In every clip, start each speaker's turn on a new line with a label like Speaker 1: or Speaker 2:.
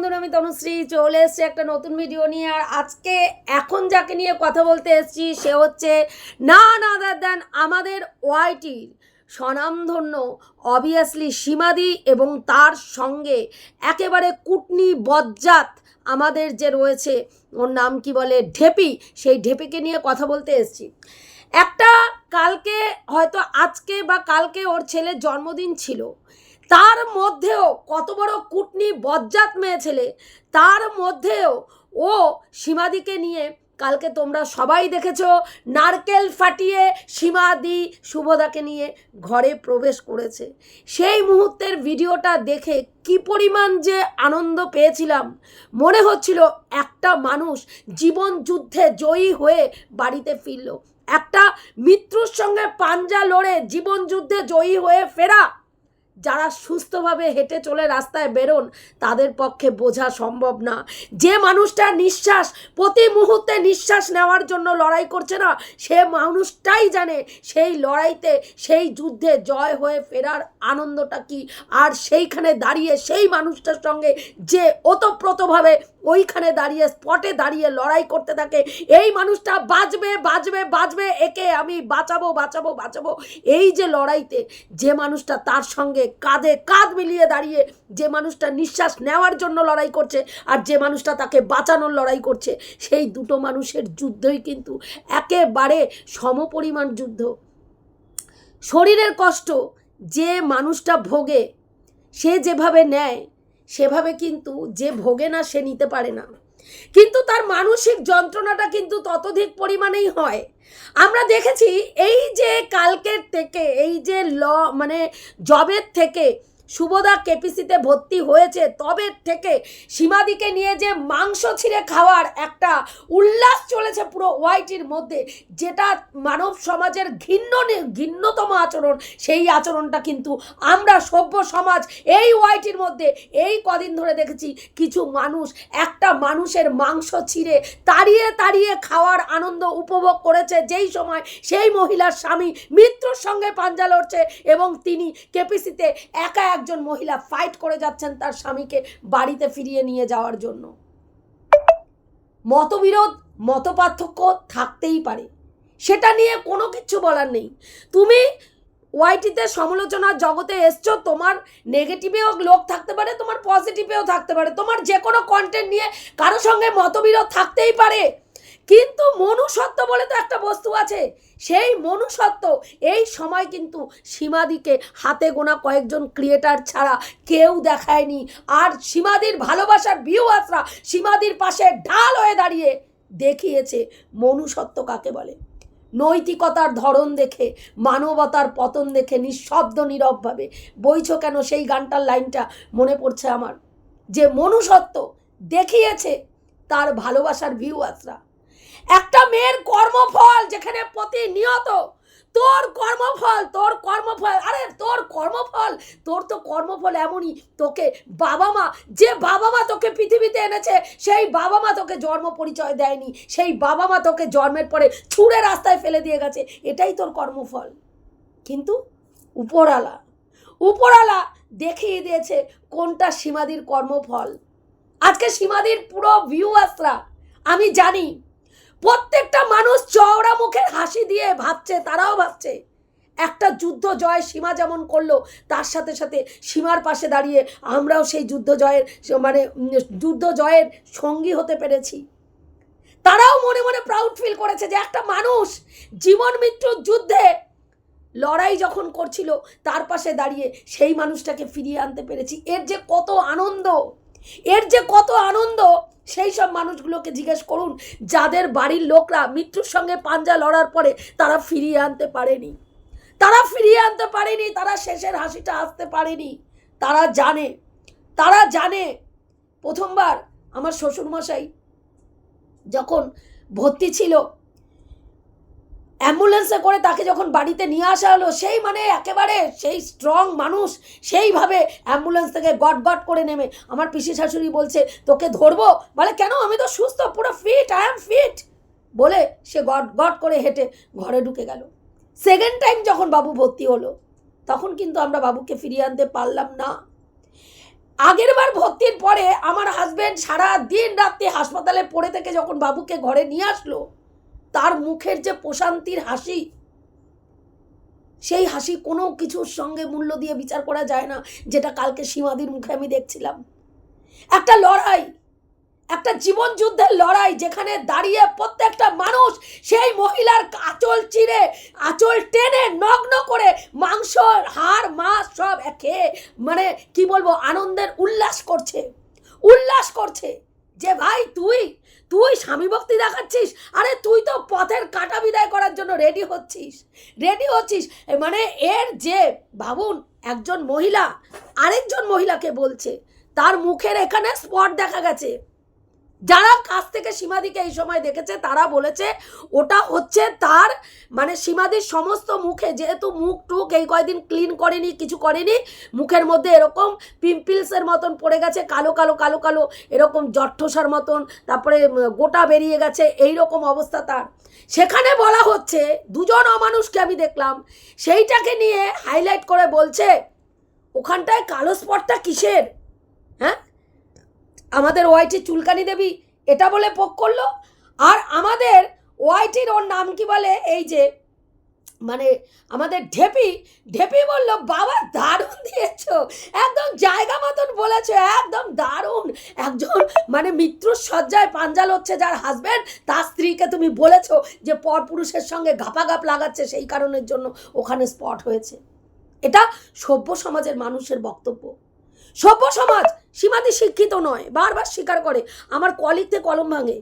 Speaker 1: বন্ধুরা, আমি তনুশ্রী চলে এসেছি একটা নতুন ভিডিও নিয়ে। আর আজকে এখন যাকে নিয়ে কথা বলতে এসেছি, সে হচ্ছে না না দেন আমাদের ওয়াইটির স্বনামধন্য অবভিয়াসলি সীমাদি এবং তার সঙ্গে একেবারে কুটনি বজ্জাত আমাদের যে রয়েছে, ওর নাম কি বলে, ঢেপি। সেই ঢেপিকে নিয়ে কথা বলতে এসেছি। একটা কালকে হয়তো আজকে বা কালকে ওর ছেলের জন্মদিন ছিল। তার মধ্যেও কত বড় কুটনি বজ্জাত মেয়ে ছেলে, তার মধ্যেও ও সীমাদিকে নিয়ে কালকে তোমরা সবাই দেখেছ, নারকেল ফাটিয়ে সীমাদি শুভদাকে নিয়ে ঘরে প্রবেশ করেছে। সেই মুহূর্তের ভিডিওটা দেখে কি পরিমাণ যে আনন্দ পেয়েছিলাম। মনে হচ্ছিল একটা মানুষ জীবন যুদ্ধে জয়ী হয়ে বাড়িতে ফিরল। একটা মৃত্যুর সঙ্গে পাঞ্জা লড়ে জীবন যুদ্ধে জয়ী হয়ে ফেরা। যারা সুস্থভাবে হেঁটে চলে রাস্তায় বেরোন, তাদের পক্ষে বোঝা সম্ভব না। যে মানুষটা নিঃশ্বাস, প্রতি মুহূর্তে নিঃশ্বাস নেওয়ার জন্য লড়াই করছে না, সে মানুষটাই জানে সেই লড়াইতে, সেই যুদ্ধে জয় হয়ে ফেরার আনন্দটা কি। আর সেইখানে দাঁড়িয়ে সেই মানুষটার সঙ্গে যে ওতপ্রোতভাবে ওইখানে দাঁড়িয়ে স্পটে দাঁড়িয়ে লড়াই করতে থাকে। এই মানুষটা বাঁচবে বাঁচবে বাঁচবে, একে আমি বাঁচাবো বাঁচাবো বাঁচাবো। এই যে লড়াইতে যে মানুষটা তার সঙ্গে কাঁধে কাঁধ মিলিয়ে দাঁড়িয়ে, যে মানুষটা নিঃশ্বাস নেওয়ার জন্য লড়াই করছে আর যে মানুষটা তাকে বাঁচানোর লড়াই করছে, সেই দুটো মানুষের যুদ্ধই কিন্তু একেবারে সমপরিমাণ যুদ্ধ। শরীরের কষ্ট, যে মানুষটা ভোগে, সে যেভাবে নেয় সেভাবে কিন্তু যে ভোগে না সে নিতে পারে না। কিন্তু তার মানসিক যন্ত্রণাটা কিন্তু ততধিক পরিমাণেই হয়। আমরা দেখেছি এই যে কালকের থেকে, এই যে ল মানে জবের থেকে শুভদা কেপিসিতে ভর্তি হয়েছে। তবে থেকে সীমাদিকে নিয়ে যে মাংস ছিঁড়ে খাওয়ার একটা উল্লাস চলেছে পুরো ওয়াইটির মধ্যে, যেটা মানব সমাজের ঘৃণ্য ঘৃণ্যতম আচরণ, সেই আচরণটা কিন্তু আমরা সভ্য সমাজ এই ওয়াইটির মধ্যে এই কদিন ধরে দেখেছি কিছু মানুষ, একটা মানুষের মাংস ছিঁড়ে তাড়িয়ে তাড়িয়ে খাওয়ার আনন্দ উপভোগ করেছে। যেই সময় সেই মহিলার স্বামী মিত্রর সঙ্গে পাঞ্জা লড়ছে এবং তিনি কেপিসিতে একা একজন মহিলা ফাইট করে যাচ্ছেন তার স্বামীকে বাড়িতে ফিরিয়ে নিয়ে যাওয়ার জন্য। মতবিরোধ, মতপার্থক্য থাকতেই পারে। সেটা নিয়ে কোনো কিছু বলার নেই। তুমি ওয়াইটিতে সমালোচনার জগতে এসছো, তোমার নেগেটিভেও লোক থাকতে পারে, তোমার পজিটিভেও থাকতে পারে। তোমার যে কোনো কন্টেন্ট নিয়ে কারও সঙ্গে মতবিরোধ থাকতেই পারে। কিন্তু মনুষ্যত্ব বলে তো একটা বস্তু আছে। সেই মনুষ্যত্ব, এই সময় কিন্তু সীমাদিকে হাতে গোনা কয়েকজন ক্রিয়েটার ছাড়া কেউ দেখায়নি। আর সীমাদির ভালোবাসার ভিউয়ার্সরা সীমাদির পাশে ঢাল হয়ে দাঁড়িয়ে দেখিয়েছে মনুষ্যত্ব কাকে বলে। নৈতিকতার ধরন দেখে, মানবতার পতন দেখে নিঃশব্দ নীরবভাবে। বইছ কেন সেই গানটার লাইনটা মনে পড়ছে আমার? যে মনুষ্যত্ব দেখিয়েছে তার ভালোবাসার ভিউ ভিউয়ার্সরা একটা মেয়ের কর্মফল যেখানে প্রতিনিয়ত তোর কর্মফল তোর কর্মফল, আরে তোর কর্মফল, তোর তো কর্মফল এমনই তোকে বাবা মা, যে বাবা মা তোকে পৃথিবীতে এনেছে, সেই বাবা মা তোকে জন্ম পরিচয় দেয়নি, সেই বাবা মা তোকে জন্মের পরে ছুঁড়ে রাস্তায় ফেলে দিয়ে গেছে, এটাই তোর কর্মফল। কিন্তু উপরালা উপরালা দেখিয়ে দিয়েছে কোনটা সীমাদির কর্মফল। আজকে সীমাদির পুরো ভিউ ভিউয়ার্সরা আমি জানি প্রত্যেকটা মানুষ চওড়া মুখের হাসি দিয়ে ভাবছে, তারাও ভাবছে। একটা যুদ্ধ জয় সীমা যেমন করল, তার সাথে সাথে সীমার পাশে দাঁড়িয়ে আমরাও সেই যুদ্ধ জয়ের মানে যুদ্ধ জয়ের সঙ্গী হতে পেরেছি। তারাও মনে মনে প্রাউড ফিল করেছে যে একটা মানুষ জীবন মৃত্যুর যুদ্ধে লড়াই যখন করছিল, তার পাশে দাঁড়িয়ে সেই মানুষটাকে ফিরিয়ে আনতে পেরেছি। এর যে কত আনন্দ, এর যে কত আনন্দ সেই সব মানুষগুলোকে জিজ্ঞেস করুন, যাদের বাড়ির লোকরা মৃত্যুর সঙ্গে পাঞ্জা লড়ার পরে তারা ফিরিয়ে আনতে পারেনি। তারা ফিরিয়ে আনতে পারেনি, তারা শেষের হাসিটা আসতে পারেনি। তারা জানে তারা জানে। প্রথমবার আমার শ্বশুরমশাই যখন ভর্তি ছিল অ্যাম্বুলেন্সে করে তাকে যখন বাড়িতে নিয়ে আসা হলো, সেই মানে একেবারে সেই স্ট্রং মানুষ, সেইভাবে অ্যাম্বুলেন্স থেকে গট গট করে নেমে। আমার পিসি শাশুড়ি বলছে, তোকে ধরবো? বলে, কেন? আমি তো সুস্থ, পুরো ফিট আই এম ফিট বলে সে গট গট করে হেঁটে ঘরে ঢুকে গেল। সেকেন্ড টাইম যখন বাবু ভর্তি হলো, তখন কিন্তু আমরা বাবুকে ফিরিয়ে আনতে পারলাম না। আগের বার ভর্তির পরে আমার হাজব্যান্ড সারা দিন রাত্রি হাসপাতালে পড়ে থেকে যখন বাবুকে ঘরে নিয়ে আসলো তার মুখের যে প্রশান্তির হাসি, সেই হাসি কোনো কিছুর সঙ্গে মূল্য দিয়ে বিচার করা যায় না, যেটা কালকে সীমাদির মুখে আমি দেখছিলাম। একটা লড়াই, একটা জীবন যুদ্ধের লড়াই যেখানে দাঁড়িয়ে প্রত্যেকটা মানুষ সেই মহিলার আঁচল চিরে, আঁচল টেনে নগ্ন করে মাংস হাড়, মাছ সব খেয়ে মানে কি বলব, আনন্দের উল্লাস করছে উল্লাস করছে। যে ভাই, তুই তুই স্বামী ভক্তি দেখাচ্ছিস? আরে তুই তো পথের কাটা বিদায় করার জন্য রেডি হচ্ছিস। রেডি হচ্ছিস? মানে এর যে ভাবুন একজন মহিলা, আরেকজন মহিলাকে বলছে, তার মুখের এখানে স্পট দেখা গেছে। যারা কাছ থেকে সীমাদিকে এই সময় দেখেছে, তারা বলেছে ওটা হচ্ছে তার মানে সীমাদির সমস্ত মুখে, যেহেতু মুখ টুক এই কয়দিন ক্লিন করেনি, কিছু করেনি, মুখের মধ্যে এরকম পিম্পলসের মতন পড়ে গেছে, কালো কালো কালো কালো, এরকম জট্ঠসার মতন, তারপরে গোটা বেরিয়ে গেছে এই রকম অবস্থা তার। সেখানে বলা হচ্ছে, দুজন অমানুষকে আমি দেখলাম, সেইটাকে নিয়ে হাইলাইট করে বলছে, ওখানটায় কালো স্পটটা কিসের? হ্যাঁ? আমাদের ওয়াইটি চুলকানি দেবী এটা বলে পোক করল। আর আমাদের ওয়াইটির ওর নাম কি বলে? এই যে মানে আমাদের ঢেপি ঢেপি বলল, বাবা, দারুণ দিয়েছ। একদম জায়গা মতন বলেছ, একদম দারুণ। একজন মানে মৃত্যুর সজ্জায় পাঞ্জাল হচ্ছে যার হাজব্যান্ড তার স্ত্রীকে তুমি বলেছ যে পরপুরুষের সঙ্গে ঘাপাঘাপ লাগাচ্ছে, সেই কারণের জন্য ওখানে স্পট হয়েছে। এটা সভ্য সমাজের মানুষের বক্তব্য। সভ্য সমাজ সীমাদি শিক্ষিত নয়, বারবার স্বীকার করে, আমার ক লিখতে কলম ভাঙে।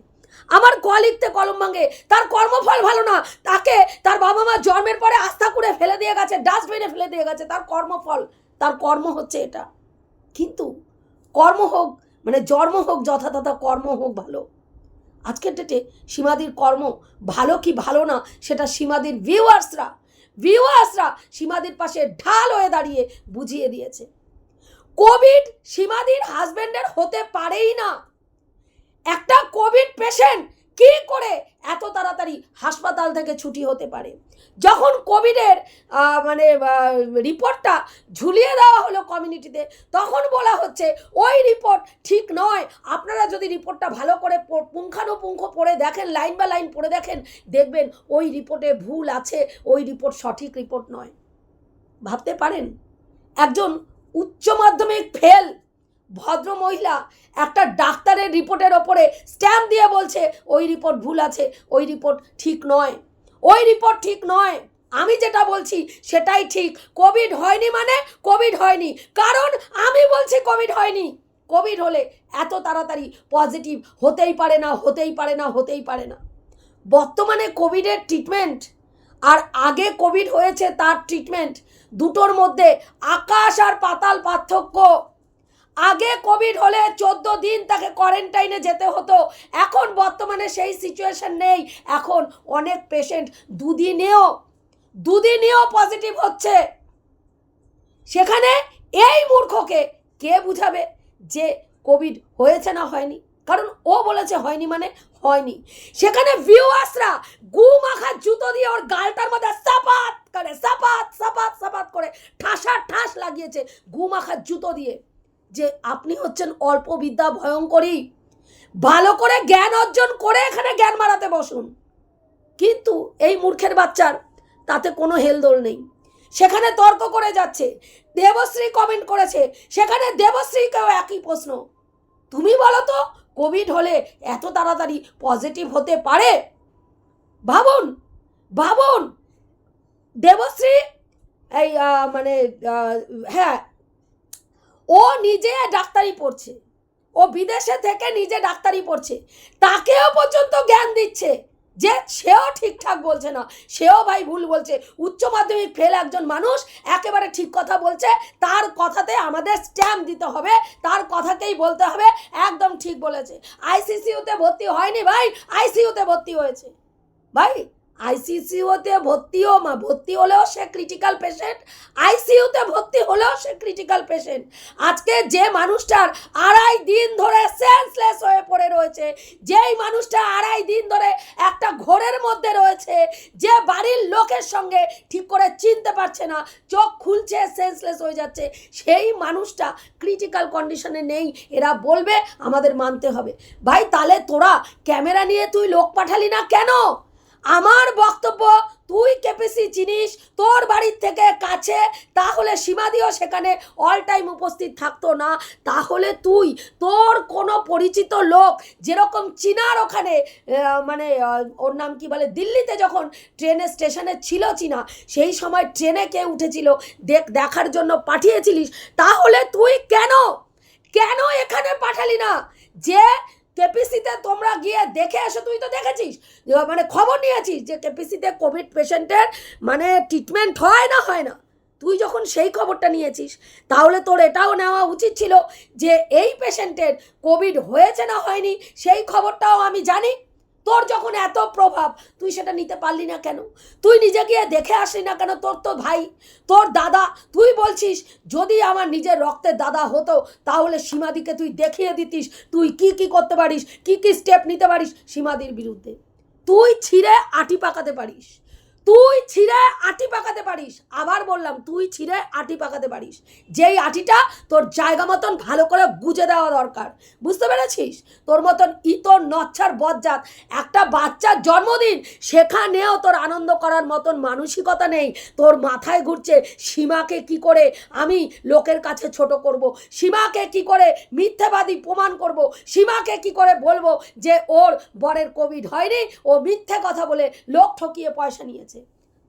Speaker 1: আমার ক লিখতে কলম ভাঙে, তার কর্মফল ভালো না, তাকে তার বাবা মা জন্মের পরে আস্থা করে ফেলে দিয়ে গেছে ডাস্টবিনে ফেলে দিয়ে গেছে, তার কর্মফল, তার কর্ম হচ্ছে এটা। কিন্তু কর্ম হোক মানে জন্ম হোক, যথাযথ কর্ম হোক ভালো। আজকের ডেটে সীমাদির কর্ম ভালো কি ভালো না, সেটা সীমাদির ভিউয়ার্সরা ভিউয়ার্সরা সীমাদির পাশে ঢাল হয়ে দাঁড়িয়ে বুঝিয়ে দিয়েছে। কোভিড সীমাদির হাজবেন্ডের হতে পারেই না। একটা কোভিড পেশেন্ট কি করে এত তাড়াতাড়ি হাসপাতাল থেকে ছুটি হতে পারে? যখন কোভিডের মানে রিপোর্টটা ঝুলিয়ে দেওয়া হলো কমিউনিটিতে, তখন বলা হচ্ছে, ওই রিপোর্ট ঠিক নয়। আপনারা যদি রিপোর্টটা ভালো করে পুঙ্খানুপুঙ্খ পড়ে দেখেন, লাইন বা লাইন পড়ে দেখেন, দেখবেন ওই রিপোর্টে ভুল আছে, ওই রিপোর্ট সঠিক রিপোর্ট নয়। ভাবতে পারেন? একজন উচ্চ মাধ্যমিক ফেল ভদ্র মহিলা একটা ডাক্তারের রিপোর্টের ওপরে স্ট্যাম্প দিয়ে বলছে, ওই রিপোর্ট ভুল আছে, ওই রিপোর্ট ঠিক নয়। ওই রিপোর্ট ঠিক নয়। আমি যেটা বলছি সেটাই ঠিক। কোভিড হয়নি মানে কোভিড হয়নি। কারণ আমি বলছি কোভিড হয়নি। কোভিড হলে এত তাড়াতাড়ি পজিটিভ হতেই পারে না, হতেই পারে না, হতেই পারে না। বর্তমানে কোভিডের ট্রিটমেন্ট আর আগে কোভিড হয়েছে তার ট্রিটমেন্ট দুটোর মধ্যে আকাশ আর পাতাল পার্থক্য। আগে কোভিড হলে চোদ্দ দিন তাকে কোয়ারেন্টাইনে যেতে হতো। এখন বর্তমানে সেই সিচুয়েশন নেই। এখন অনেক পেশেন্ট দুদিনেও দুদিনেও পজিটিভ হচ্ছে। সেখানে এই মূর্খকে কে বুঝাবে যে কোভিড হয়েছে না হয়নি? কারণ ও বলেছে হয়নি মানে হয়নি। সেখানে ভিউয়ার্সরা গু মাখা জুতো দিয়ে ওর গালটার মধ্যে সাপাত করে, সাপাত সাপাত সাপাত করে ঠাসা ঠাস লাগিয়েছে গু মাখা জুতো দিয়ে। যে আপনি হচ্ছেন অল্প বিদ্যা ভয়ঙ্করী, ভালো করে জ্ঞান অর্জন করে এখানে জ্ঞান মারাতে বসুন। কিন্তু এই মূর্খের বাচ্চার তাতে কোনো হেলদোল নেই। সেখানে তর্ক করে যাচ্ছে, দেবশ্রী কমেন্ট করেছে, সেখানে দেবশ্রীকেও একই প্রশ্ন। তুমি বলো তো কোভিড হলে এত তাড়াতাড়ি পজিটিভ হতে পারে? ভাবুন ভাবুন। দেবশ্রী, এই মানে হ্যাঁ ও নিজে ডাক্তারি পড়ছে। ও বিদেশে থেকে নিজে ডাক্তারি পড়ছে। তাকেও পর্যন্ত জ্ঞান দিচ্ছে। যে সেও ঠিকঠাক বলছে না, সেও ভাই ভুল বলছে। উচ্চ মাধ্যমিক ফেল একজন মানুষ একেবারে ঠিক কথা বলছে, তার কথাতে আমাদের স্ট্যাম্প দিতে হবে, তার কথাকেই বলতে হবে, একদম ঠিক বলেছে। আইসিসিউতে ভর্তি হয়নি ভাই আইসিইউতে ভর্তি হয়েছে। ভাই আইসিসিউতে ভর্তিও মা, ভর্তি হলেও সে ক্রিটিক্যাল পেশেন্ট আইসিইউতে ভর্তি হলেও সে ক্রিটিক্যাল পেশেন্ট আজকে যে মানুষটার আড়াই দিন ধরে সেন্সলেস হয়ে পড়ে রয়েছে, যেই মানুষটা আড়াই দিন ধরে একটা ঘোরের মধ্যে রয়েছে, যে বাড়ির লোকের সঙ্গে ঠিক করে চিনতে পারছে না, চোখ খুলছে সেন্সলেস হয়ে যাচ্ছে, সেই মানুষটা ক্রিটিক্যাল কন্ডিশনে নেই, এরা বলবে আমাদের মানতে হবে। ভাই, তাহলে তোরা ক্যামেরা নিয়ে তুই লোক পাঠালি না কেন? আমার বক্তব্য, তুই কেপিসি চিনিস, তোর বাড়ির থেকে কাছে, তাহলে সীমাদিও সেখানে অল টাইম উপস্থিত থাকতো না। তাহলে তুই, তোর কোনো পরিচিত লোক, যেরকম চীনার ওখানে মানে ওর নাম কি বলে, দিল্লিতে যখন ট্রেনের স্টেশনে ছিল চীনা, সেই সময় ট্রেনে কে উঠেছিল, দেখ, দেখার জন্য পাঠিয়েছিলিস, তাহলে তুই কেন কেন এখানে পাঠালি না? যে কেপিসিতে তোমরা গিয়ে দেখে এসো, তুই তো দেখেছিস। মানে খবর নিয়েছিস যে কেপিসিতে কোভিড পেশেন্টের মানে ট্রিটমেন্ট হয় না হয় না। তুই যখন সেই খবরটা নিয়েছিস, তাহলে তোর এটাও নেওয়া উচিত ছিল যে এই পেশেন্টের কোভিড হয়েছে না হয়নি, সেই খবরটাও আমি জানি। তোর যখন এত প্রভাব, তুই সেটা নিতে পারলি না কেন? তুই নিজে গিয়ে দেখে আসলি না কেন তোর তো ভাই? তোর দাদা, তুই বলছিস, যদি আমার নিজের রক্তের দাদা হতো, তাহলে সীমাদিকে তুই দেখিয়ে দিতিস, তুই কি কি করতে পারিস, কি কি স্টেপ নিতে পারিস সীমাদির বিরুদ্ধে। তুই ছিঁড়ে আটি পাকাতে পারিস। তুই ছিঁড়ে আটি পাকাতে পারিস। আবার বললাম, তুই ছিঁড়ে আটি পাকাতে পারিস। যেই আটিটা তোর জায়গা মতন ভালো করে গুজে দেওয়া দরকার। বুঝতে পেরেছিস? তোর মতন ইতর নচ্ছার বজ্জাত একটা বাচ্চার জন্মদিন, সেখানেও তোর আনন্দ করার মতন মানসিকতা নেই। তোর মাথায় ঘুরছে, সীমাকে কি করে আমি লোকের কাছে ছোট করব। সীমাকে কি করে মিথ্যাবাদী প্রমাণ করব। সীমাকে কি করে বলব যে ওর বরের কোভিড হয়নি, ও মিথ্যে কথা বলে লোক ঠকিয়ে পয়সা নিয়েছে?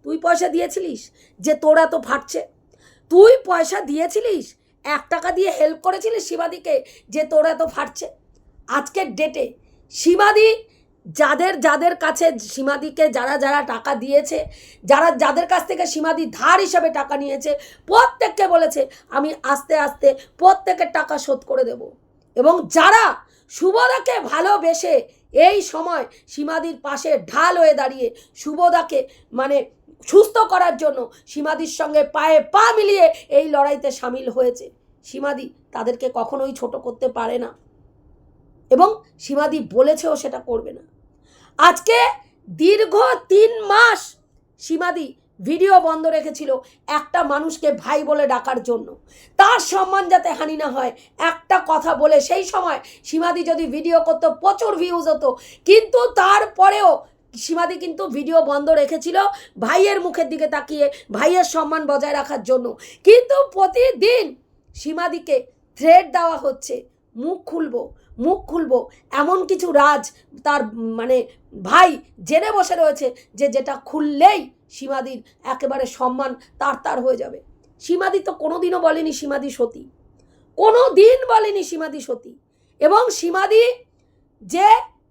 Speaker 1: তুই পয়সা দিয়েছিলিস যে তোরা তো ফাটছে? তুই পয়সা দিয়েছিলিস, এক টাকা দিয়ে হেল্প করেছিলিস সীমাদিকে যে তোরা তো ফাটছে? আজকের ডেটে সীমাদি যাদের যাদের কাছে সীমাদিকে যারা যারা টাকা দিয়েছে, যারা, যাদের কাছ থেকে সীমাদি ধার হিসাবে টাকা নিয়েছে, প্রত্যেককে বলেছে, আমি আস্তে আস্তে প্রত্যেকের টাকা শোধ করে দেব। এবং যারা শুভদাকে ভালোবেসে এই সময় সীমাদির পাশে ঢাল হয়ে দাঁড়িয়ে শুভদাকে মানে সুস্থ করার জন্য সীমাদির সঙ্গে পায়ে পা মিলিয়ে এই লড়াইতে সামিল হয়েছে। সীমাদি তাদেরকে কখনোই ছোট করতে পারে না এবং সীমাদি বলেছেও সেটা করবে না। আজকে দীর্ঘ তিন মাস সীমাদি ভিডিও বন্ধ রেখেছিল একটা মানুষকে ভাই বলে ডাকার জন্য। তার সম্মান যাতে হানি না হয়, একটা কথা বলে সেই সময় সীমাদি যদি ভিডিও করতো, প্রচুর ভিউজ হতো। কিন্তু তারপরেও সীমাদি কিন্তু ভিডিও বন্ধ রেখেছিল ভাইয়ের মুখের দিকে তাকিয়ে, ভাইয়ের সম্মান বজায় রাখার জন্য। কিন্তু প্রতিদিন সীমাদিকে থ্রেড দেওয়া হচ্ছে, মুখ খুলবো মুখ খুলবো, এমন কিছু রাজ তার মানে ভাই জেনে বসে রয়েছে যে যেটা খুললেই সীমাদির একেবারে সম্মান তার তার হয়ে যাবে। সীমাদি তো কোনোদিনও বলেনি সীমাদি সতী। কোনো দিন বলেনি সীমাদি সতী। এবং সীমাদি যে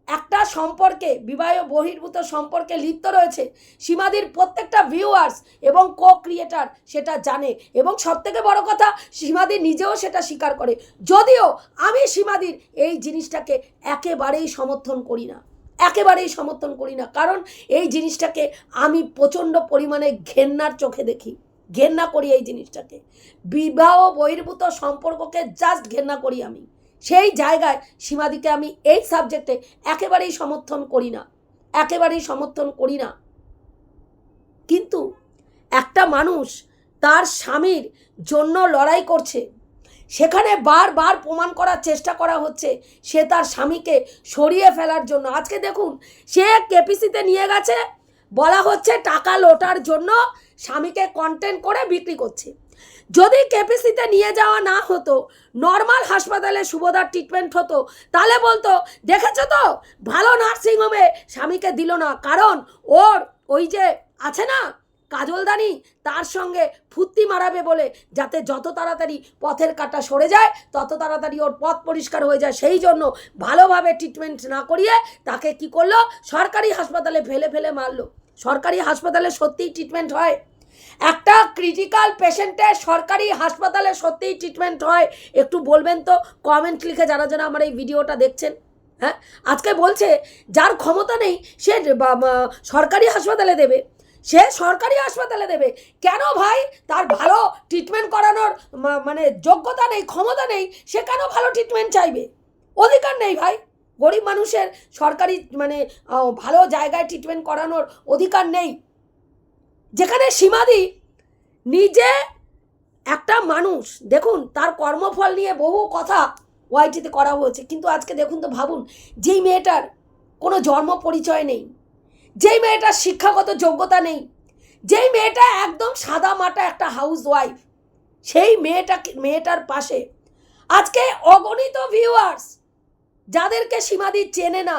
Speaker 1: একটা সম্পর্কে, বিবাহ বহির্ভূত সম্পর্কে লিপ্ত রয়েছে সীমাদির প্রত্যেকটা ভিউয়ার্স এবং কো ক্রিয়েটার সেটা জানে। এবং সবথেকে বড় কথা, সীমাদি নিজেও সেটা স্বীকার করে। যদিও আমি সীমাদির এই জিনিসটাকে একেবারেই সমর্থন করি না। একেবারেই সমর্থন করি না। কারণ এই জিনিসটাকে আমি প্রচণ্ড পরিমাণে ঘেন্নার চোখে দেখি। ঘেন্না করি এই জিনিসটাকে। বিবাহ বহির্ভূত সম্পর্ককে জাস্ট ঘেন্না করি আমি। সেই জায়গায় সীমাদিকে আমি এই সাবজেক্টে একেবারেই সমর্থন করি না। একেবারেই সমর্থন করি না। কিন্তু একটা মানুষ তার স্বামীর জন্য লড়াই করছে, সেখানে বারবার প্রমাণ করার চেষ্টা করা হচ্ছে, সে তার স্বামীকে সরিয়ে ফেলার জন্য। আজকে দেখুন, সে কেপিসিতে নিয়ে গেছে, বলা হচ্ছে টাকা লোটার জন্য স্বামীকে কন্টেন্ট করে বিক্রি করছে। যদি কেপিসিতে নিয়ে যাওয়া না হতো নর্মাল হাসপাতালে শুভদার ট্রিটমেন্ট হতো, তাহলে বলতো, দেখেছ তো? ভালো নার্সিংহোমে স্বামীকে দিল না। কারণ ওর ওই যে আছে না, কাজলদানি, তার সঙ্গে ফুর্তি মারাবে বলে, যাতে যত তাড়াতাড়ি পথের কাটা সরে যায়, তত তাড়াতাড়ি ওর পথ পরিষ্কার হয়ে যায়। সেই জন্য ভালোভাবে ট্রিটমেন্ট না করিয়ে তাকে কি করল? সরকারি হাসপাতালে ফেলে ফেলে মারলো। সরকারি হাসপাতালে সত্যিই ট্রিটমেন্ট হয়? একটা ক্রিটিক্যাল পেশেন্টের সরকারি হাসপাতালে সত্যিই ট্রিটমেন্ট হয়। একটু বলবেন তো কমেন্ট লিখে যারা যারা আমার এই ভিডিওটা দেখছেন হ্যাঁ? আজকে বলছে, যার ক্ষমতা নেই, সে সরকারি হাসপাতালে দেবে। সে সরকারি হাসপাতালে দেবে। কেন ভাই? তার ভালো ট্রিটমেন্ট করানোর মানে যোগ্যতা নেই, ক্ষমতা নেই, সে কেন ভালো ট্রিটমেন্ট চাইবে? অধিকার নেই ভাই। গরিব মানুষের সরকারি মানে ভালো জায়গায় ট্রিটমেন্ট করানোর অধিকার নেই। যেখানে সীমাদি নিজে একটা মানুষ, দেখুন, তার কর্মফল নিয়ে বহু কথা ওয়াইটিতে করা হয়েছে, কিন্তু আজকে দেখুন তো ভাবুন, যেই মেয়েটার কোনো জন্ম পরিচয় নেই, যেই মেয়েটার শিক্ষাগত যোগ্যতা নেই, যেই মেয়েটা একদম সাদা মাটা একটা হাউস ওয়াইফ সেই মেয়েটা মেয়েটার পাশে আজকে অগণিত ভিউয়ার্স যাদেরকে সীমাদি চেনে না,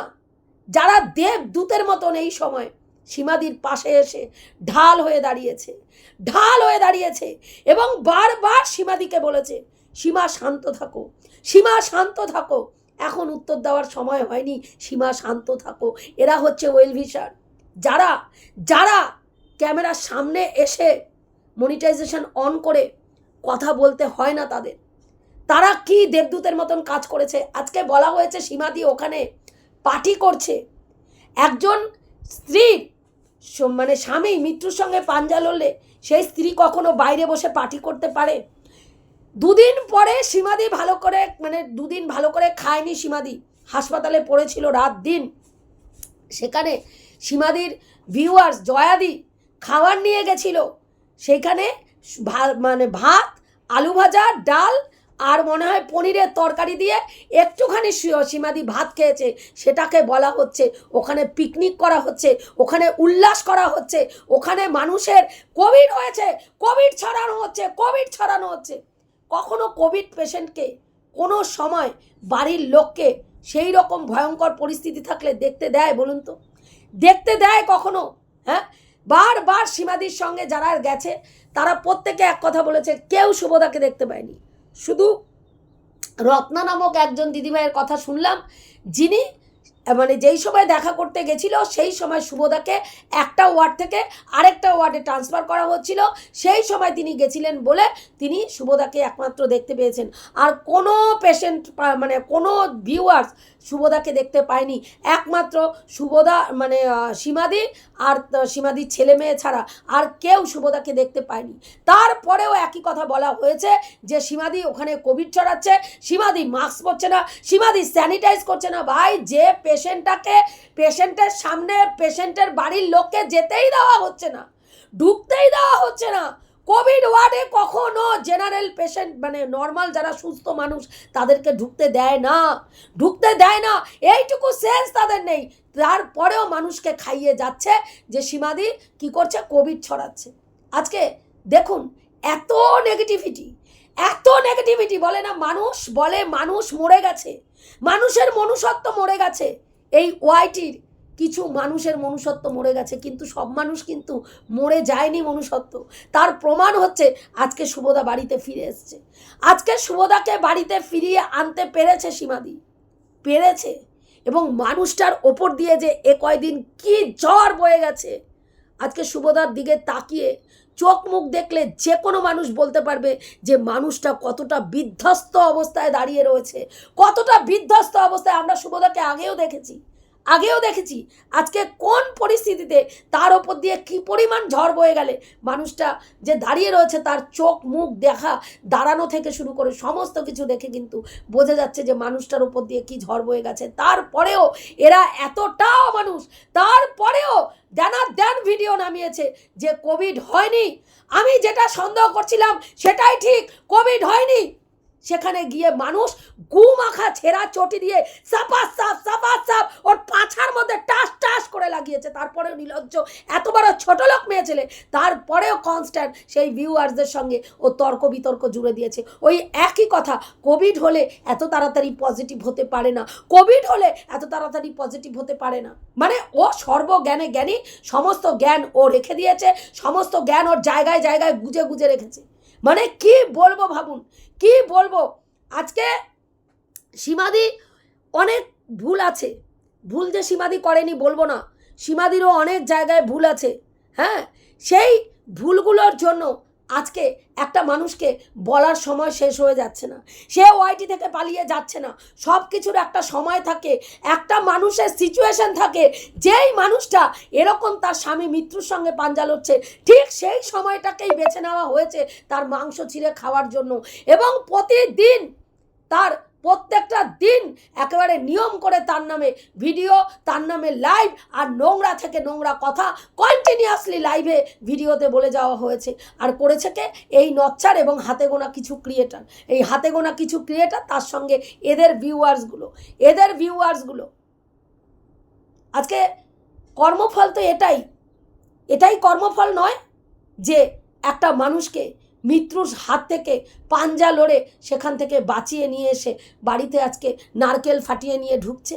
Speaker 1: যারা দেবদূতের মতন এই সময় সীমাদির পাশে এসে ঢাল হয়ে দাঁড়িয়েছে, ঢাল হয়ে দাঁড়িয়েছে এবং বারবার সীমাদিকে বলেছে, সীমা শান্ত থাকো, সীমা শান্ত থাকো। এখন উত্তর দেওয়ার সময় হয়নি, সীমা শান্ত থাকো। এরা হচ্ছে ওয়েল ভিশার। যারা যারা ক্যামেরার সামনে এসে মনিটাইজেশন অন করে কথা বলতে হয় না তাদের, তারা কি দেবদূতের মতন কাজ করেছে? আজকে বলা হয়েছে সীমাদি ওখানে পার্টি করছে। একজন স্ত্রীর মানে স্বামী মৃত্যুর সঙ্গে পাঞ্জা লড়লে সেই স্ত্রী কখনো বাইরে বসে পার্টি করতে পারে? দুদিন পরে সীমাদি ভালো করে মানে দুদিন ভালো করে খায়নি সীমাদি। হাসপাতালে পড়েছিল রাত দিন। সেখানে সীমাদির ভিউয়ার্স জয়াদি খাবার নিয়ে গেছিল। সেইখানে মানে ভাত, আলু ভাজা, ডাল আর মনে হয় পনিরের তরকারি দিয়ে একটুখানি সীমাদি ভাত খেয়েছে, সেটাকে বলা হচ্ছে, ওখানে পিকনিক করা হচ্ছে, ওখানে উল্লাস করা হচ্ছে, ওখানে মানুষের কোভিড হয়েছে, কোভিড ছড়ানো হচ্ছে, কোভিড ছড়ানো হচ্ছে। কখনো কোভিড পেশেন্টকে কোনো সময় বাড়ির লোককে সেই রকম ভয়ঙ্কর পরিস্থিতি থাকলে দেখতে দেয় বলুন তো? দেখতে দেয় কখনো? হ্যাঁ? বারবার সীমাদির সঙ্গে যারা গেছে, তারা প্রত্যেকে এক কথা বলেছে, কেউ শুভদাকে দেখতে পায়নি। শুধু রত্না নামক একজন দিদিভাইয়ের কথা শুনলাম, যিনি মানে যেই সময় দেখা করতে গেছিল, সেই সময় শুভদাকে একটা ওয়ার্ড থেকে আরেকটা ওয়ার্ডে ট্রান্সফার করা হচ্ছিল। সেই সময় তিনি গেছিলেন বলে তিনি শুভদাকে একমাত্র দেখতে পেয়েছেন। আর কোনো পেশেন্ট মানে কোনো ভিউয়ার্স শুভদাকে দেখতে পায়নি। একমাত্র শুভদা মানে সীমাদি আর সীমাদির ছেলে মেয়ে ছাড়া আর কেউ শুভদাকে দেখতে পায়নি। তারপরেও একই কথা বলা হয়েছে যে, সীমাদি ওখানে কোভিড ছড়াচ্ছে, সীমাদি মাস্ক পরছে না, সীমাদি স্যানিটাইজ করছে না। ভাই, যে পেশেন্টটাকে, পেশেন্টের সামনে, পেশেন্টের বাড়ির লোককে যেতেই দেওয়া হচ্ছে না, ঢুকতেই দেওয়া হচ্ছে না কোভিড ওয়ার্ডে কখনো জেনারেল পেশেন্ট মানে নর্মাল যারা সুস্থ মানুষ, তাদেরকে ঢুকতে দেয় না। ঢুকতে দেয় না। এইটুকু সেন্স তাদের নেই। তারপরেও মানুষকে খাইয়ে যাচ্ছে যে, সীমাদি কি করছে? কোভিড ছড়াচ্ছে। আজকে দেখুন, এত নেগেটিভিটি এত নেগেটিভিটি বলে না মানুষ, বলে মানুষ মরে গেছে। মানুষের মনুষ্যত্ব মরে গেছে। এই ওয়াইটির কিছু মানুষের মনুষ্যত্ব মরে গেছে, কিন্তু সব মানুষ কিন্তু মরে যায়নি মনুষ্যত্ব। তার প্রমাণ হচ্ছে আজকে শুভদা বাড়িতে ফিরে এসছে। আজকে শুভদাকে বাড়িতে ফিরিয়ে আনতে পেরেছে সীমাদি। পেরেছে। এবং মানুষটার ওপর দিয়ে যে এ কয়দিন কি জ্বর বয়ে গেছে, আজকে শুভদার দিকে তাকিয়ে চোখ মুখ দেখলে যে কোনো মানুষ বলতে পারবে যে মানুষটা কতটা বিধ্বস্ত অবস্থায় দাঁড়িয়ে রয়েছে। কতটা বিধ্বস্ত অবস্থায় আমরা শুভদাকে আগেও দেখেছি। আগেও দেখেছি। আজকে কোন পরিস্থিতিতে তার ওপর দিয়ে কি পরিমাণ ঝড় বয়ে গেলে মানুষটা যে দাঁড়িয়ে রয়েছে তার চোখ মুখ দেখা দাঁড়ানো থেকে শুরু করে সমস্ত কিছু দেখে কিন্তু বোঝা যাচ্ছে যে মানুষটার উপর দিয়ে কি ঝড় বয়ে গেছে। তারপরেও এরা এতটাও মানুষ, তারপরেও দেনার দেন ভিডিও নামিয়েছে যে কোভিড হয়নি। আমি যেটা সন্দেহ করছিলাম সেটাই ঠিক, কোভিড হয়নি। সেখানে গিয়ে মানুষ গু মাখা ছেঁড়া চটি দিয়ে সাপা সাপ সাপা সাপ ওর পাছার মধ্যে টাস টাস করে লাগিয়েছে। তারপরেও নিলজ্জ এত বড় ছোট লোক মেয়ে ছেলে, তারপরেও কনস্ট্যান্ট সেই ভিউয়ার্সদের সঙ্গে ও তর্ক বিতর্ক জুড়ে দিয়েছে। ওই একই কথা, কোভিড হলে এত তাড়াতাড়ি পজিটিভ হতে পারে না। কোভিড হলে এত তাড়াতাড়ি পজিটিভ হতে পারে না। মানে ও সর্বজ্ঞানে জ্ঞানী, সমস্ত জ্ঞান ও রেখে দিয়েছে, সমস্ত জ্ঞান ওর জায়গায় জায়গায় গুজে গুজে রেখেছে। মানে কি বলব ভাবুন? কি বলব? আজকে সীমাদি অনেক ভুল আছে। ভুল যে সীমাদি করেনি বলব না। সীমাদিরও অনেক জায়গায় ভুল আছে। হ্যাঁ? সেই ভুলগুলোর জন্য আজকে একটা মানুষকে বলার সময় শেষ হয়ে যাচ্ছে না। সে ওয়াইটি থেকে পালিয়ে যাচ্ছে না। সব কিছুর একটা সময় থাকে, একটা মানুষের সিচুয়েশন থাকে। যেই মানুষটা এরকম তার স্বামী মৃত্যুর সঙ্গে পাঞ্জা লড়ছে, ঠিক সেই সময়টাকেই বেছে নেওয়া হয়েছে তার মাংস ছিঁড়ে খাওয়ার জন্য। এবং প্রতিদিন তার প্রত্যেকটা দিন একেবারে নিয়ম করে তার নামে ভিডিও, তার নামে লাইভ আর নোংরা থেকে নোংরা কথা কন্টিনিউয়াসলি লাইভে ভিডিওতে বলে যাওয়া হয়েছে। আর করেছে কে? এই নচ্চার এবং হাতে গোনা কিছু ক্রিয়েটার এই হাতে গোনা কিছু ক্রিয়েটার তার সঙ্গে এদের ভিউয়ার্সগুলো এদের ভিউয়ার্সগুলো আজকে কর্মফল তো এটাই। এটাই কর্মফল নয় যে একটা মানুষকে মৃত্যুর হাত থেকে পাঞ্জা লড়ে সেখান থেকে বাঁচিয়ে নিয়ে এসে বাড়িতে আজকে নারকেল ফাটিয়ে নিয়ে ঢুকছে।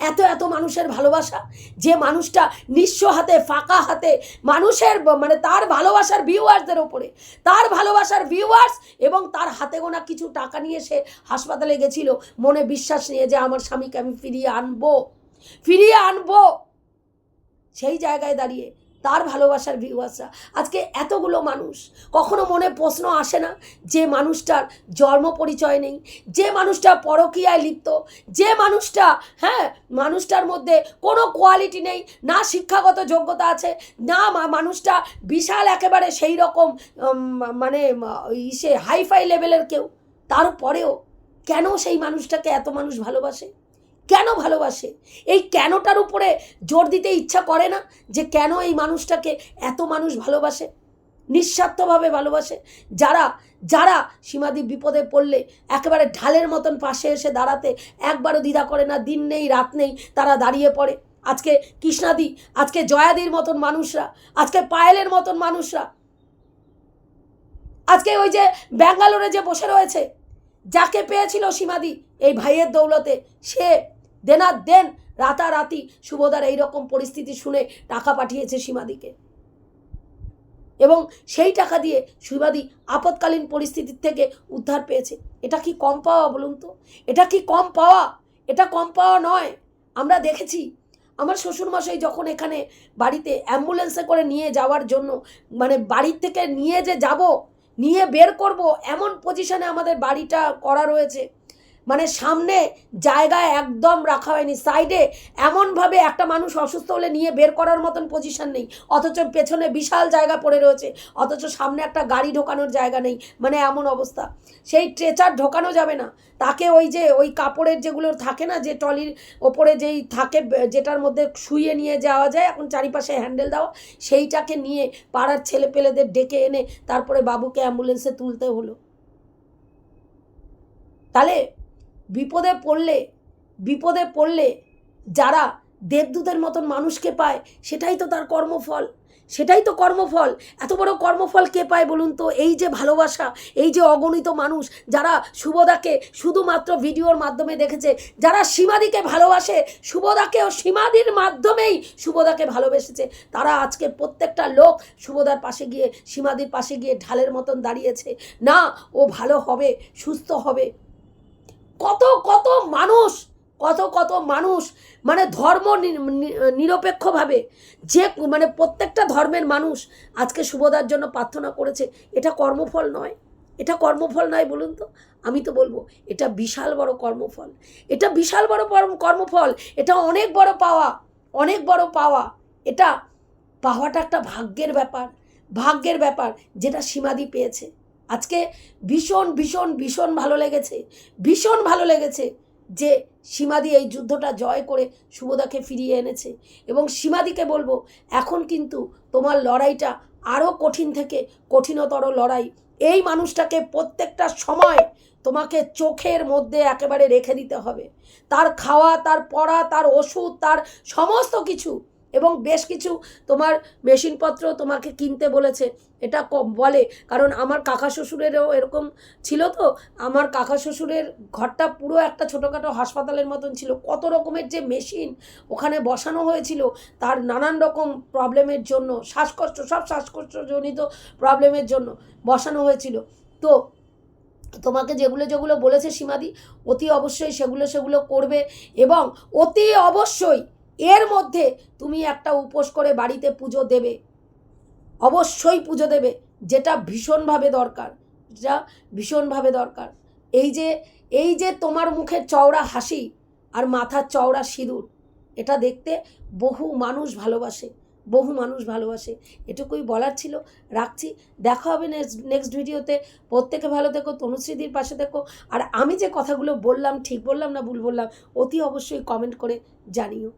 Speaker 1: এত এত মানুষের ভালোবাসা, যে মানুষটা নিঃস্ব হাতে, ফাঁকা হাতে, মানুষের মানে তার ভালোবাসার ভিউয়ার্সদের ওপরে, তার ভালোবাসার ভিউয়ার্স এবং তার হাতে গোনা কিছু টাকা নিয়ে সে হাসপাতালে গেছিল, মনে বিশ্বাস নিয়ে যে আমার স্বামীকে আমি ফিরিয়ে আনব ফিরিয়ে আনব। সেই জায়গায় দাঁড়িয়ে তার ভালোবাসার ভিউয়ার্সরা আজকে এতগুলো মানুষ, কখনো মনে প্রশ্ন আসে না যে মানুষটার জন্ম পরিচয় নেই, যে মানুষটা পরকীয়ায় লিপ্ত, যে মানুষটা হ্যাঁ মানুষটার মধ্যে কোনো কোয়ালিটি নেই, না শিক্ষাগত যোগ্যতা আছে, না মানুষটা বিশাল একেবারে সেই রকম মানে ইসে হাইফাই লেভেলের কেউ। তারপরেও কেন সেই মানুষটাকে এত মানুষ ভালোবাসে? কেন ভালোবাসে? এই কেনটার উপরে জোর দিতে ইচ্ছা করে না যে কেন এই মানুষটাকে এত মানুষ ভালোবাসে? নিঃস্বার্থভাবে ভালোবাসে। যারা যারা সীমাদি বিপদে পড়লে একেবারে ঢালের মতন পাশে এসে দাঁড়াতে একবারও দ্বিধা করে না, দিন নেই, রাত নেই, তারা দাঁড়িয়ে পড়ে। আজকে কৃষ্ণাদি, আজকে জয়াদির মতন মানুষরা, আজকে পায়েলের মতন মানুষরা, আজকে ওই যে ব্যাঙ্গালোরে যে বসে রয়েছে, যাকে পেয়েছিল সীমাদি, এই ভাইয়ের দৌলতে সে দেনার দেন রাতারাতি শুভদার এইরকম পরিস্থিতি শুনে টাকা পাঠিয়েছে সীমাদিকে। এবং সেই টাকা দিয়ে সীমাদি আপৎকালীন পরিস্থিতির থেকে উদ্ধার পেয়েছে। এটা কি কম পাওয়া বলুন তো? এটা কি কম পাওয়া? এটা কম পাওয়া নয়। আমরা দেখেছি, আমার শ্বশুরমশাই যখন এখানে বাড়িতে অ্যাম্বুলেন্সে করে নিয়ে যাওয়ার জন্য মানে বাড়ির থেকে নিয়ে যে যাব, নিয়ে বের করব, এমন পজিশনে আমাদের বাড়িটা করা রয়েছে। মানে সামনে জায়গায় একদম রাখা হয়নি। সাইডে এমনভাবে একটা মানুষ অসুস্থ হলে নিয়ে বের করার মতন পজিশন নেই। অথচ পেছনে বিশাল জায়গা পড়ে রয়েছে। অথচ সামনে একটা গাড়ি ঢোকানোর জায়গা নেই। মানে এমন অবস্থা। সেই ট্রেচার ঢোকানো যাবে না। তাকে ওই যে, ওই কাপড়ের যেগুলো থাকে না, যে টলির ওপরে যেই থাকে, যেটার মধ্যে শুয়ে নিয়ে যাওয়া যায়, এখন চারিপাশে হ্যান্ডেল দেওয়া, সেইটাকে নিয়ে পাড়ার ছেলে পেলেদের ডেকে এনে তারপরে বাবুকে অ্যাম্বুলেন্সে তুলতে হলো। তাহলে বিপদে পড়লে বিপদে পড়লে যারা দেবদূতের মতন মানুষকে পায়, সেটাই তো তার কর্মফল। সেটাই তো কর্মফল। এত বড় কর্মফল কে পায় বলুন তো? এই যে ভালোবাসা, এই যে অগণিত মানুষ যারা শুভদাকে শুধুমাত্র ভিডিওর মাধ্যমে দেখেছে, যারা সীমাদিকে ভালোবাসে শুভদাকে ও সীমাদির মাধ্যমেই শুভদাকে ভালোবেসেছে, তারা আজকে প্রত্যেকটা লোক শুভদার পাশে গিয়ে, সীমাদির পাশে গিয়ে ঢালের মতন দাঁড়িয়েছে। না, ও ভালো হবে, সুস্থ হবে। কত কত মানুষ, কত কত মানুষ মানে ধর্ম নিরপেক্ষভাবে যে মানে প্রত্যেকটা ধর্মের মানুষ আজকে শুভদার জন্য প্রার্থনা করেছে, এটা কর্মফল নয়। এটা কর্মফল নয় বলুন তো? আমি তো বলব, এটা বিশাল বড় কর্মফল। এটা বিশাল বড় কর্মফল, এটা অনেক বড় পাওয়া, অনেক বড় পাওয়া। এটা পাওয়াটা একটা ভাগ্যের ব্যাপার ভাগ্যের ব্যাপার, যেটা সীমাদি পেয়েছে। আজকে ভীষণ ভীষণ ভীষণ ভালো লেগেছে। ভীষণ ভালো লেগেছে যে সীমাদি এই যুদ্ধটা জয় করে শুভদাকে ফিরিয়ে এনেছে। এবং সীমাদিকে বলব, এখন কিন্তু তোমার লড়াইটা আরও কঠিন থেকে কঠিনতর লড়াই। এই মানুষটাকে প্রত্যেকটা সময় তোমাকে চোখের মধ্যে একেবারে রেখে দিতে হবে। তার খাওয়া, তার পড়া, তার ওষুধ, তার সমস্ত কিছু এবং বেশ কিছু তোমার মেশিনপত্র তোমাকে কিনতে বলেছে। এটা বলে, কারণ আমার কাকা শ্বশুরেরও এরকম ছিল তো। আমার কাকা শ্বশুরের ঘরটা পুরো একটা ছোটোখাটো হাসপাতালের মতন ছিল। কত রকমের যে মেশিন ওখানে বসানো হয়েছিল, তার নানান রকম প্রবলেমের জন্য, শ্বাসকষ্ট, সব শ্বাসকষ্টজনিত প্রবলেমের জন্য বসানো হয়েছিল। তো তোমাকে যেগুলো যেগুলো বলেছে সীমাদি, অতি অবশ্যই সেগুলো সেগুলো করবে এবং অতি অবশ্যই এর মধ্যে তুমি একটা উপোস করে বাড়িতে পুজো দেবে। অবশ্যই পুজো দেবে, যেটা ভীষণভাবে দরকার। যেটা ভীষণভাবে দরকার। এই যে এই যে তোমার মুখে চওড়া হাসি আর মাথার চওড়া সিঁদুর, এটা দেখতে বহু মানুষ ভালোবাসে, বহু মানুষ ভালোবাসে। এটুকুই বলার ছিল। রাখছি। দেখা হবে নেক্সট নেক্সট ভিডিওতে প্রত্যেকে ভালো থেকো, তনুশ্রীদির পাশে থেকো। আর আমি যে কথাগুলো বললাম, ঠিক বললাম না ভুল বললাম, অতি অবশ্যই কমেন্ট করে জানিও।